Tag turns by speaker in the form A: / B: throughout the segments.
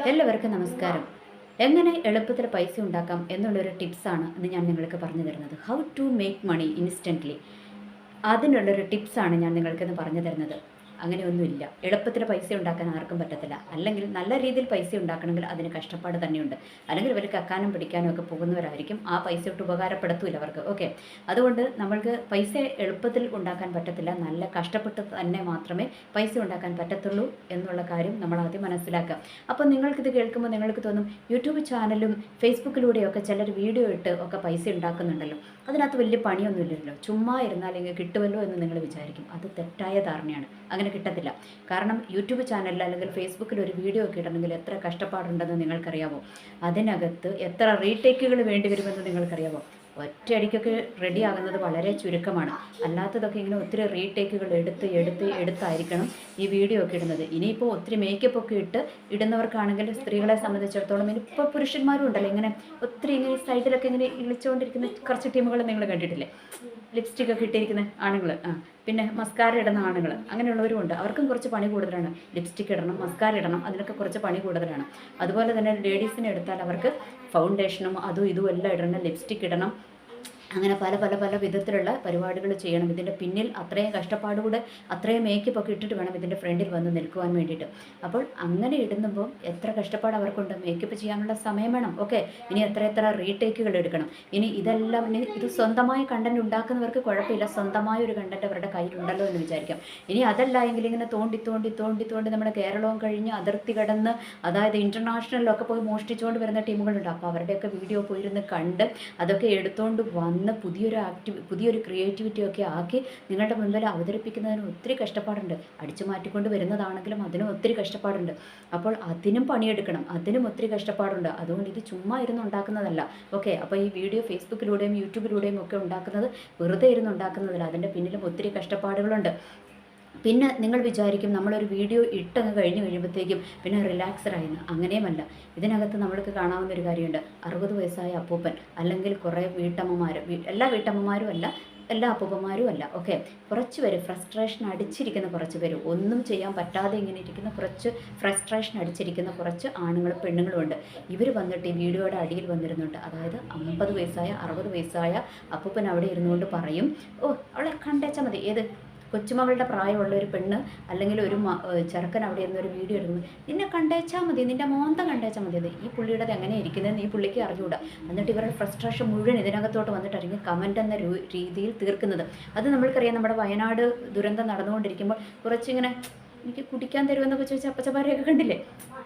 A: എല്ലാവർക്കും നമസ്കാരം. എങ്ങനെ എളുപ്പത്തിൽ പൈസ ഉണ്ടാക്കാം എന്നുള്ളൊരു ടിപ്സാണ് ഇന്ന് ഞാൻ നിങ്ങൾക്ക് പറഞ്ഞു തരുന്നത്. How to make money instantly അതിനുള്ളൊരു ടിപ്സാണ് ഞാൻ നിങ്ങൾക്കിന്ന് പറഞ്ഞു തരുന്നത്. അങ്ങനെയൊന്നുമില്ല. എളുപ്പത്തിൽ പൈസ ഉണ്ടാക്കാൻ ആർക്കും പറ്റത്തില്ല. അല്ലെങ്കിൽ നല്ല രീതിയിൽ പൈസ ഉണ്ടാക്കണമെങ്കിൽ അതിന് കഷ്ടപ്പാട് തന്നെയുണ്ട്. അല്ലെങ്കിൽ ഇവർ കക്കാനും പിടിക്കാനും ഒക്കെ പോകുന്നവരായിരിക്കും. ആ പൈസ ഇട്ട് ഉപകാരപ്പെടുത്തൂല അവർക്ക്. ഓക്കെ. അതുകൊണ്ട് നമ്മൾക്ക് പൈസ എളുപ്പത്തിൽ ഉണ്ടാക്കാൻ പറ്റത്തില്ല. നല്ല കഷ്ടപ്പെട്ട് തന്നെ മാത്രമേ പൈസ ഉണ്ടാക്കാൻ പറ്റത്തുള്ളൂ എന്നുള്ള കാര്യം നമ്മൾ ആദ്യം മനസ്സിലാക്കുക. അപ്പോൾ നിങ്ങൾക്കിത് കേൾക്കുമ്പോൾ നിങ്ങൾക്ക് തോന്നും യൂട്യൂബ് ചാനലും ഫേസ്ബുക്കിലൂടെയൊക്കെ ചിലർ വീഡിയോ ഇട്ട് ഒക്കെ പൈസ ഉണ്ടാക്കുന്നുണ്ടല്ലോ. അതിനകത്ത് വലിയ പണിയൊന്നുമില്ലല്ലോ. ചുമ്മാ ഇരുന്നാൽ ഇങ്ങനെ കിട്ടുമല്ലോ എന്ന് നിങ്ങൾ വിചാരിക്കും. അത് തെറ്റായ ധാരണയാണ്. അങ്ങനെ കിട്ടത്തില്ല. കാരണം യൂട്യൂബ് ചാനലിൽ അല്ലെങ്കിൽ ഫേസ്ബുക്കിൽ ഒരു വീഡിയോ ഒക്കെ ഇടണമെങ്കിൽ എത്ര കഷ്ടപ്പാടുണ്ടെന്ന് നിങ്ങൾക്കറിയാമോ അതിനകത്ത് എത്ര റീടേക്കുകൾ വേണ്ടി വരുമെന്ന് നിങ്ങൾക്കറിയാമോ ഒറ്റയടിക്കൊക്കെ റെഡി ആകുന്നത് വളരെ ചുരുക്കമാണ്. അല്ലാത്തതൊക്കെ ഇങ്ങനെ ഒത്തിരി റീടേക്കുകൾ എടുത്ത് എടുത്ത് എടുത്തായിരിക്കണം ഈ വീഡിയോ ഒക്കെ ഇടുന്നത്. ഇനിയിപ്പോൾ ഒത്തിരി മേക്കപ്പ് ഒക്കെ ഇട്ട് ഇടുന്നവർക്കാണെങ്കിൽ സ്ത്രീകളെ സംബന്ധിച്ചിടത്തോളം ഇനിയിപ്പോൾ പുരുഷന്മാരും ഉണ്ടല്ലോ. ഇങ്ങനെ ഒത്തിരി ഇങ്ങനെ സൈഡിലൊക്കെ ഇങ്ങനെ ഇളിച്ചുകൊണ്ടിരിക്കുന്ന കുറച്ച് ടീമുകൾ നിങ്ങൾ കണ്ടിട്ടില്ലേ? ലിപ്സ്റ്റിക്കൊക്കെ ഇട്ടിരിക്കുന്ന ആണുങ്ങൾ ആ. പിന്നെ മസ്കാര ഇടുന്ന ആണുങ്ങൾ അങ്ങനെയുള്ളവരും ഉണ്ട്. അവർക്കും കുറച്ച് പണി കൂടുതലാണ്. ലിപ്സ്റ്റിക് ഇടണം മസ്കാര ഇടണം അതിനൊക്കെ കുറച്ച് പണി കൂടുതലാണ്. അതുപോലെ തന്നെ ലേഡീസിനെ എടുത്താൽ അവർക്ക് ഫൗണ്ടേഷനും അതും ഇതും എല്ലാം ഇടണം ലിപ്സ്റ്റിക് ഇടണം അങ്ങനെ പല പല പല വിധത്തിലുള്ള പരിപാടികൾ ചെയ്യണം. ഇതിന്റെ പിന്നിൽ അത്രയും കഷ്ടപ്പാടുകൂടെ അത്രയും മേക്കപ്പ് ഒക്കെ ഇട്ടിട്ട് വേണം ഇതിന്റെ ഫ്രണ്ടിൽ വന്ന് നിൽക്കുവാൻ വേണ്ടിയിട്ട്. അപ്പോൾ അങ്ങനെ ഇടുമ്പോൾ എത്ര കഷ്ടപ്പാട് അവർക്കുണ്ട്. മേക്കപ്പ് ചെയ്യാനുള്ള സമയം വേണം. ഓക്കെ ഇനി എത്ര എത്ര റീടേക്കുകൾ എടുക്കണം. ഇനി ഇതെല്ലാം ഇനി ഇത് സ്വന്തമായ കണ്ടന്റ് ഉണ്ടാക്കുന്നവർക്ക് കുഴപ്പമില്ല. സ്വന്തമായ ഒരു കണ്ടന്റ് അവരുടെ കയ്യിലുണ്ടല്ലോ എന്ന് വിചാരിക്കാം. ഇനി അതല്ല എങ്കിൽ ഇങ്ങനെ തോണ്ടി തോണ്ടി തോണ്ടി തോണ്ടി നമ്മുടെ കേരളവും കഴിഞ്ഞ് അതിർത്തി കടന്ന് അതായത് ഇന്റർനാഷണലിലൊക്കെ പോയി മോഷ്ടിച്ചുകൊണ്ട് വരുന്ന ടീമുകളുണ്ട്. അപ്പോൾ അവരുടെയൊക്കെ വീഡിയോ പോയിരുന്ന് കണ്ട് അതൊക്കെ എടുത്തുകൊണ്ട് വന്ന് പുതിയൊരു ആക്ടി പുതിയൊരു ക്രിയേറ്റിവിറ്റി ഒക്കെ ആക്കി നിങ്ങളുടെ മുൻപിൽ അവതരിപ്പിക്കുന്നതിന് ഒത്തിരി കഷ്ടപ്പാടുണ്ട്. അടിച്ചു മാറ്റിക്കൊണ്ട് വരുന്നതാണെങ്കിലും അതിനും ഒത്തിരി കഷ്ടപ്പാടുണ്ട്. അപ്പോൾ അതിനും പണിയെടുക്കണം. അതിനും ഒത്തിരി കഷ്ടപ്പാടുണ്ട്. അതുകൊണ്ട് ഇത് ചുമ്മാ ഇരുന്ന് ഉണ്ടാക്കുന്നതല്ല. ഓക്കെ അപ്പോൾ ഈ വീഡിയോ ഫേസ്ബുക്കിലൂടെയും യൂട്യൂബിലൂടെയും ഒക്കെ ഉണ്ടാക്കുന്നത് വെറുതെ ഇരുന്ന് ഉണ്ടാക്കുന്നതല്ല. അതിന്റെ പിന്നിലും ഒത്തിരി കഷ്ടപ്പാടുകളുണ്ട്. പിന്നെ നിങ്ങൾ വിചാരിക്കും നമ്മളൊരു വീഡിയോ ഇട്ടങ്ങ് കഴിഞ്ഞ് കഴിയുമ്പോഴത്തേക്കും പിന്നെ റിലാക്സ്ഡ് ആയെന്ന്. അങ്ങനെയുമല്ല. ഇതിനകത്ത് നമ്മൾക്ക് കാണാവുന്ന ഒരു കാര്യമുണ്ട്. അറുപത് വയസ്സായ അപ്പൂപ്പൻ അല്ലെങ്കിൽ കുറേ വീട്ടമ്മമാർ എല്ലാ വീട്ടമ്മമാരും അല്ല എല്ലാ അപ്പൂപ്പന്മാരും അല്ല. ഓക്കെ കുറച്ച് പേര് ഫ്രസ്ട്രേഷൻ അടിച്ചിരിക്കുന്ന കുറച്ച് പേര് ഒന്നും ചെയ്യാൻ പറ്റാതെ ഇങ്ങനെ ഇരിക്കുന്ന കുറച്ച് ഫ്രസ്ട്രേഷൻ അടിച്ചിരിക്കുന്ന കുറച്ച് ആണുങ്ങളും പെണ്ണുങ്ങളും ഉണ്ട്. ഇവർ വന്നിട്ട് ഈ വീഡിയോയുടെ അടിയിൽ വന്നിരുന്നുണ്ട്. അതായത് അമ്പത് വയസ്സായ അറുപത് വയസ്സായ അപ്പൂപ്പൻ അവിടെ ഇരുന്നുകൊണ്ട് പറയും ഓ അവളെ കണ്ടേച്ചാൽ മതി. ഏത്? കൊച്ചുമകളുടെ പ്രായമുള്ള ഒരു പെണ്ണ് അല്ലെങ്കിൽ ഒരു ചെറുക്കൻ അവിടെ ഇരുന്ന് ഒരു വീഡിയോ എടുക്കുന്നു. നിന്നെ കണ്ടേച്ചാൽ മതി നിന്റെ മോന്ത കണ്ടേച്ചാൽ മതി. ഈ പുള്ളിയുടെ എങ്ങനെ ഇരിക്കുന്നതെന്ന് ഈ പുള്ളിക്ക് അറിഞ്ഞുകൂടാ എന്നിട്ട് ഇവരുടെ ഫ്രസ്ട്രേഷൻ മുഴുവൻ ഇതിനകത്തോട്ട് വന്നിട്ടായിരിക്കും കമന്റ് എന്ന രീതിയിൽ തീർക്കുന്നത്. അത് നമ്മൾക്കറിയാം നമ്മുടെ വയനാട് ദുരന്തം നടന്നുകൊണ്ടിരിക്കുമ്പോൾ കുറച്ചിങ്ങനെ എനിക്ക് കുടിക്കാൻ തരുമെന്നൊക്കെ ചോദിച്ചാൽ അപ്പച്ചപ്പാരെയൊക്കെ കണ്ടില്ലേ?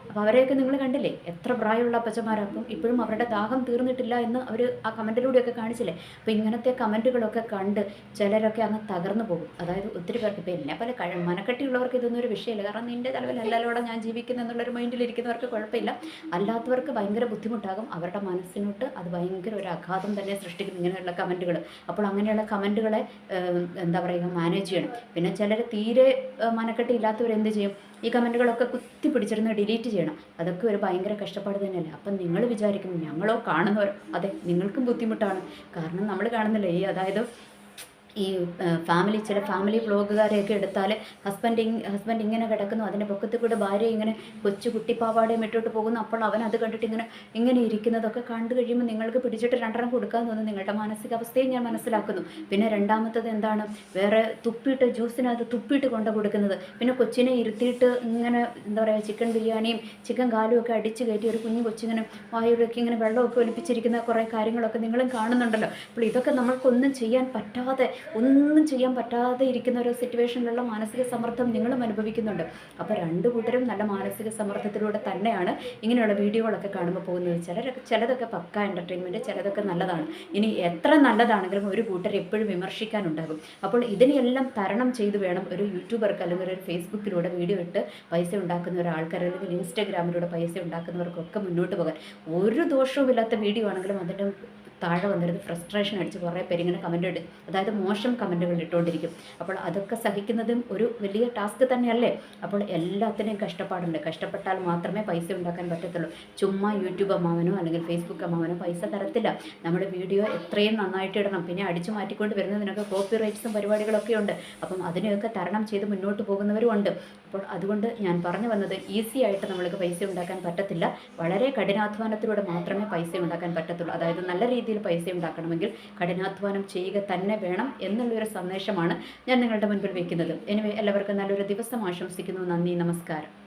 A: അപ്പോൾ അവരെയൊക്കെ നിങ്ങൾ കണ്ടില്ലേ? എത്ര പ്രായമുള്ള അപ്പച്ചന്മാരാക്കും ഇപ്പോഴും അവരുടെ ദാഹം തീർന്നിട്ടില്ല എന്ന് അവർ ആ കമന്റിലൂടെയൊക്കെ കാണിച്ചില്ലേ? അപ്പോൾ ഇങ്ങനത്തെ കമന്റുകളൊക്കെ കണ്ട് ചിലരൊക്കെ അങ്ങ് തകർന്നു പോകും. അതായത് ഒത്തിരി പേർക്ക് ഇപ്പോൾ എന്നെ പോലെ കഴി മനക്കെട്ടിയുള്ളവർക്ക് ഇതൊന്നും ഒരു വിഷയമില്ല. കാരണം നിന്റെ തലവിലല്ലല്ലോടെ ഞാൻ ജീവിക്കുന്നു എന്നുള്ളൊരു മൈൻഡിലിരിക്കുന്നവർക്ക് കുഴപ്പമില്ല. അല്ലാത്തവർക്ക് ഭയങ്കര ബുദ്ധിമുട്ടാകും. അവരുടെ മനസ്സിനോട്ട് അത് ഭയങ്കര ഒരു ആഘാതം തന്നെ സൃഷ്ടിക്കും ഇങ്ങനെയുള്ള കമന്റുകൾ അപ്പോൾ അങ്ങനെയുള്ള കമന്റുകളെ എന്താ പറയുക മാനേജ് ചെയ്യണം. പിന്നെ ചിലർ തീരെ ഏഹ്, മനക്കെട്ടി ഇല്ലാത്തവർ എന്ത് ചെയ്യും? ഈ കമന്റുകളൊക്കെ കുത്തി പിടിച്ചിരുന്ന് ഡിലീറ്റ് ചെയ്യണം. അതൊക്കെ ഒരു ഭയങ്കര കഷ്ടപ്പാട് തന്നെയല്ലേ? അപ്പം നിങ്ങൾ വിചാരിക്കും ഞങ്ങളോ കാണുന്നവരോ അതെ നിങ്ങൾക്കും ബുദ്ധിമുട്ടാണ്. കാരണം നമ്മൾ കാണുന്നില്ല. ഈ അതായത് ഈ ഫാമിലി ചില ഫാമിലി വ്ളോഗുകാരെയൊക്കെ എടുത്താൽ ഹസ്ബൻഡ് ഹസ്ബൻഡ് ഇങ്ങനെ കിടക്കുന്നു അതിന്റെ പൊക്കത്തിൽ കൂടെ ഭാര്യ ഇങ്ങനെ കൊച്ചു കുട്ടിപ്പാവാടയും ഇട്ടോട്ട് പോകുന്നു അപ്പോൾ അവൻ അത് കണ്ടിട്ട് ഇങ്ങനെ ഇങ്ങനെ ഇരിക്കുന്നതൊക്കെ കണ്ടു കഴിയുമ്പോൾ നിങ്ങൾക്ക് പിടിച്ചിട്ട് രണ്ടെണ്ണം കൊടുക്കാൻ തോന്നുന്നു. നിങ്ങളുടെ മാനസികാവസ്ഥയും ഞാൻ മനസ്സിലാക്കുന്നു. പിന്നെ രണ്ടാമത്തത് എന്താണ്? വേറെ തുപ്പിയിട്ട് ജ്യൂസിനകത്ത് തുപ്പിയിട്ട് കൊണ്ട് കൊടുക്കുന്നത്. പിന്നെ കൊച്ചിനെ ഇരുത്തിയിട്ട് ഇങ്ങനെ എന്താ പറയുക ചിക്കൻ ബിരിയാണിയും ചിക്കൻ കാലും ഒക്കെ അടിച്ച് കയറ്റി ഒരു കുഞ്ഞു കൊച്ചിങ്ങനെ വായുവിലൊക്കെ ഇങ്ങനെ വെള്ളമൊക്കെ ഒലിപ്പിച്ചിരിക്കുന്ന കുറേ കാര്യങ്ങളൊക്കെ നിങ്ങളും കാണുന്നുണ്ടല്ലോ. അപ്പോൾ ഇതൊക്കെ നമ്മൾക്കൊന്നും ചെയ്യാൻ പറ്റാതെ ഒന്നും ചെയ്യാൻ പറ്റാതെ ഇരിക്കുന്ന ഒരു സിറ്റുവേഷനിലുള്ള മാനസിക സമ്മർദ്ദം നിങ്ങളും അനുഭവിക്കുന്നുണ്ട്. അപ്പോൾ രണ്ട് കൂട്ടരും നല്ല മാനസിക സമ്മർദ്ദത്തിലൂടെ തന്നെയാണ് ഇങ്ങനെയുള്ള വീഡിയോകളൊക്കെ കാണുമ്പോൾ പോകുന്നത്. ചിലരൊക്കെ ചിലതൊക്കെ പക്ക എന്റർടൈൻമെന്റ് ചിലതൊക്കെ നല്ലതാണ്. ഇനി എത്ര നല്ലതാണെങ്കിലും ഒരു കൂട്ടർ എപ്പോഴും വിമർശിക്കാനുണ്ടാകും. അപ്പോൾ ഇതിനെല്ലാം തരണം ചെയ്ത് വേണം ഒരു യൂട്യൂബർക്ക് അല്ലെങ്കിൽ ഒരു ഫേസ്ബുക്കിലൂടെ വീഡിയോ ഇട്ട് പൈസ ഉണ്ടാക്കുന്ന ഒരാൾക്കാർ അല്ലെങ്കിൽ ഇൻസ്റ്റാഗ്രാമിലൂടെ പൈസ ഉണ്ടാക്കുന്നവർക്കൊക്കെ മുന്നോട്ട് പോകാൻ. ഒരു ദോഷവുമില്ലാത്ത വീഡിയോ ആണെങ്കിലും അതിന്റെ താഴെ വന്നിരുന്ന് ഫ്രസ്ട്രേഷൻ അടിച്ച് കുറേ പേര് ഇങ്ങനെ കമന്റ് ഇടും. അതായത് മോശം കമന്റുകൾ ഇട്ടുകൊണ്ടിരിക്കും. അപ്പോൾ അതൊക്കെ സഹിക്കുന്നതും ഒരു വലിയ ടാസ്ക് തന്നെയല്ലേ? അപ്പോൾ എല്ലാത്തിനെയും കഷ്ടപ്പാടുണ്ട്. കഷ്ടപ്പെട്ടാൽ മാത്രമേ പൈസ ഉണ്ടാക്കാൻ പറ്റത്തുള്ളൂ. ചുമ്മാ യൂട്യൂബ് അമ്മാവനോ അല്ലെങ്കിൽ ഫേസ്ബുക്ക് അമ്മാവനോ പൈസ തരത്തില്ല. നമ്മുടെ വീഡിയോ എത്രയും നന്നായിട്ട് ഇടണം. പിന്നെ അടിച്ചു മാറ്റിക്കൊണ്ട് വരുന്നതിനൊക്കെ കോപ്പി റൈറ്റ്സും പരിപാടികളൊക്കെ ഉണ്ട്. അപ്പം അതിനെയൊക്കെ തരണം ചെയ്ത് മുന്നോട്ട് പോകുന്നവരും ഉണ്ട്. അപ്പോൾ അതുകൊണ്ട് ഞാൻ പറഞ്ഞു വന്നത് ഈസി ആയിട്ട് നമ്മൾക്ക് പൈസ ഉണ്ടാക്കാൻ പറ്റത്തില്ല. വളരെ കഠിനാധ്വാനത്തിലൂടെ മാത്രമേ പൈസ ഉണ്ടാക്കാൻ പറ്റത്തുള്ളൂ. അതായത് നല്ല രീതിയിൽ പൈസ ഉണ്ടാക്കണമെങ്കിൽ കഠിനാധ്വാനം ചെയ്യുക തന്നെ വേണം എന്നുള്ളൊരു സന്ദേശമാണ് ഞാൻ നിങ്ങളുടെ മുൻപിൽ വെക്കുന്നത്. എനിവേ എല്ലാവർക്കും നല്ലൊരു ദിവസം ആശംസിക്കുന്നു. നന്ദി നമസ്കാരം.